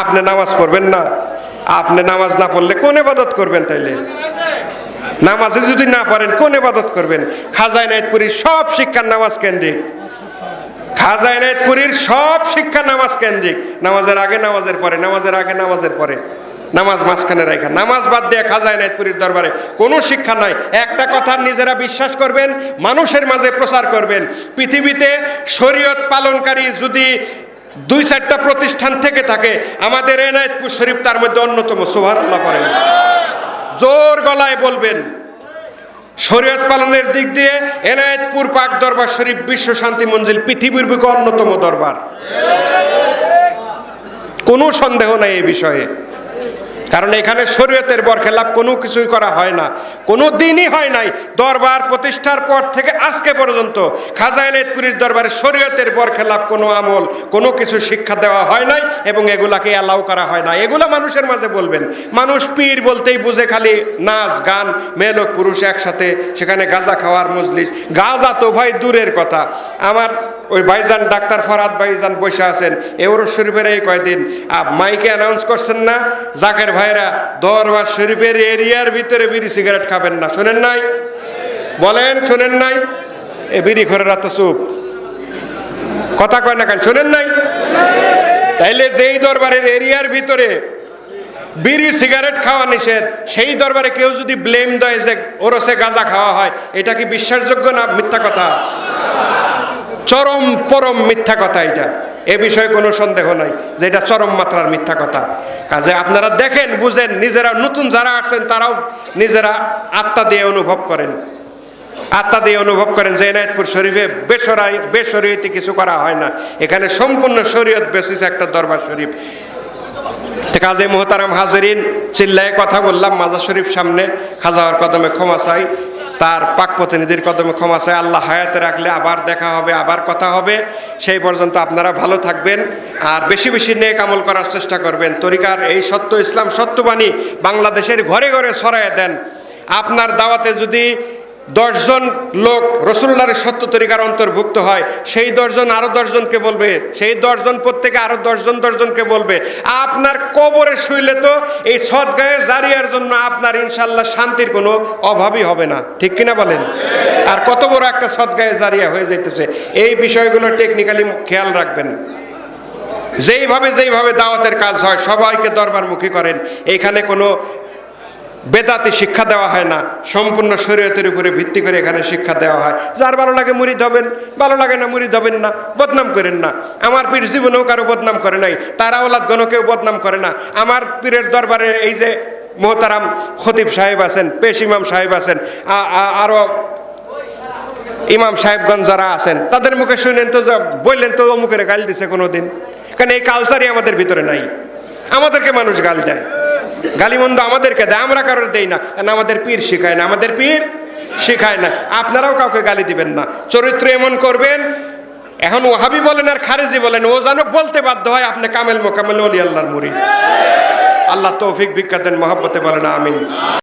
আপনি নামাজ পড়বেন না। আপনি নামাজ না পড়লে কোন এবাদত করবেন তাইলে? নামাজে যদি না পারেন কোন এবাদত করবেন? খাজাই নাইতপুরীর সব শিক্ষার নামাজ কেন্দ্রিক। খাজাই নাইতপুরীর সব শিক্ষা নামাজ কেন্দ্রিক। নামাজের আগে, নামাজের পরে, নামাজের আগে, নামাজের পরে। নামাজ মাঝখানে রাখা নামাজ বাদ দিয়ে খাজাই নাইতপুরীর দরবারে কোনো শিক্ষা নাই। একটা কথা নিজেরা বিশ্বাস করবেন, মানুষের মাঝে প্রচার করবেন। পৃথিবীতে শরীয়ত পালনকারী যদি দুই চারটা প্রতিষ্ঠান থেকে থাকে। আমাদের এনায়তপুর শরীফ তার মধ্যে অন্যতম সুভার আল্লাহ করেন জোর গলায় বলবেন। শরীয়ত পালনের দিক দিয়ে এনায়েতপুর পাক দরবার শরীফ বিশ্ব শান্তি মঞ্জিল পৃথিবীর বুকে অন্যতম দরবার। কোনো সন্দেহ নাই এই বিষয়ে। কারণ এখানে শরীয়তের বরখেলাপ কোনো কিছুই করা হয় না। কোনো দিনই হয় নাই। দরবার প্রতিষ্ঠার পর থেকে আজকে পর্যন্ত খাজা দরবারে শরীয়তের বরখেলাপ কোনো আমল, কোনো কিছু শিক্ষা দেওয়া হয় নাই এবং এগুলাকে অ্যালাউ করা হয় না এগুলো মানুষের মাঝে বলবেন। মানুষ পীর বলতেই বুঝে খালি নাচ, গান, মেয়ে পুরুষ একসাথে সেখানে গাঁজা খাওয়ার মজলিস। গাঁজা তো ভাই দূরের কথা। আমার ওই ভাইজান ডাক্তার ফরাদ ভাইজান বসে আছেন। এওরো শরীফের এই কয়দিন। মাইকে অ্যানাউন্স করছেন না। জাকের ভাইরা দরবার শরীফের এরিয়ার ভিতরে বিড়ি সিগারেট খাবেন না। শোনেন নাই? বলেন, শোনেন নাই? এ বিড়ি ঘরেরা তো চুপ। কথা কয় না কেন? শোনেন নাই? তাইলে যেই দরবারের এরিয়ার ভিতরে বিড়ি সিগারেট খাওয়া নিষেধ, সেই দরবারে কেউ যদি ব্লেম দেয় যে ওরসে গাঁজা খাওয়া হয়, এটা কি বিশ্বাসযোগ্য না মিথ্যা কথা? চরম পরম মিথ্যা কথা এটা। এ বিষয়ে কোনো সন্দেহ নাই যে এটা চরম মাত্রার মিথ্যা কথা। কাজে আপনারা দেখেন, বুঝেন, নিজেরা নতুন যারা আসছেন তারাও নিজেরা আত্মা দিয়ে অনুভব করেন। আত্মা দিয়ে অনুভব করেন যে এনায়তপুর শরীফে বেসরাই বেসরিয়তি কিছু করা হয় না। এখানে সম্পূর্ণ শরীয়ত বেসিস একটা দরবার শরীফ। কাজে মোহতারাম হাজরিন, চিল্লায় কথা বললাম মাজার শরীফ সামনে। খাজাওয়ার কদমে ক্ষমা চাই। তার পাক প্রতিনিধির কদমে ক্ষমা চাই আল্লাহ হায়াতে রাখলে আবার দেখা হবে, আবার কথা হবে। সেই পর্যন্ত আপনারা ভালো থাকবেন আর বেশি বেশি নেক আমল করার চেষ্টা করবেন। তরিকার এই সত্য, ইসলাম সত্যবাণী বাংলাদেশের ঘরে ঘরে ছড়াইয়া দেন। আপনার দাওয়াতে যদি দশজন লোক রসুল্লার সত্য তরিকার অন্তর্ভুক্ত হয়। সেই দশজন আরও দশজনকে বলবে, সেই দশজন প্রত্যেকে আরও দশজন দশজনকে বলবে, আপনার কবরে শুইলে তো এই সৎগায়ে জারিয়ার জন্য আপনার ইনশাল্লাহ শান্তির কোনো অভাবই হবে না। ঠিক কিনা বলেন? আর কত বড় একটা সৎগায়ে জারিয়া হয়ে যাইতেছে। এই বিষয়গুলো টেকনিক্যালি খেয়াল রাখবেন। যেইভাবে যেইভাবে দাওয়াতের কাজ হয়, সবাইকে দরবারমুখী করেন। এখানে কোনো বেদাতি শিক্ষা দেওয়া হয় না, সম্পূর্ণ শরীয়তের উপরে ভিত্তি করে এখানে শিক্ষা দেওয়া হয়। যার ভালো লাগে মুড়ি হবেন ভালো লাগে না মুড়ি হবেন না, বদনাম করেন না। আমার পীর জীবনেও কারও বদনাম করে নাই, তারা ওলাদ গণ কেউ বদনাম করে না। আমার পীরের দরবারে এই যে মোহতারাম খতিব সাহেব আছেন, পেশ ইমাম সাহেব আছেন, আ- আ- আরও ইমাম সাহেবগঞ্জ যারা আছেন, তাদের মুখে শুনেন তো বললেন তো অমুকের গাল দিছে কোনো দিন কারণ এই কালচারই আমাদের ভিতরে নাই। আমাদেরকে মানুষ গাল দেয়। গালিমন্দ আমাদেরকে দেয়, আমরা কারোর দেই না। কারণ আমাদের পীর শিখায় না? আমাদের পীর শিখায় না। আপনারাও কাউকে গালি দিবেন না। চরিত্র এমন করবেন, এখন ওহাবি বলেন আর খারেজি বলেন, ও যেন বলতে বাধ্য হয়, আপনি কামেল মোকামেল অলি আল্লাহর মুড়ি। আল্লাহ তৌফিক ভিক্ষা দেন, মহাব্বতে বলেন, আমিন।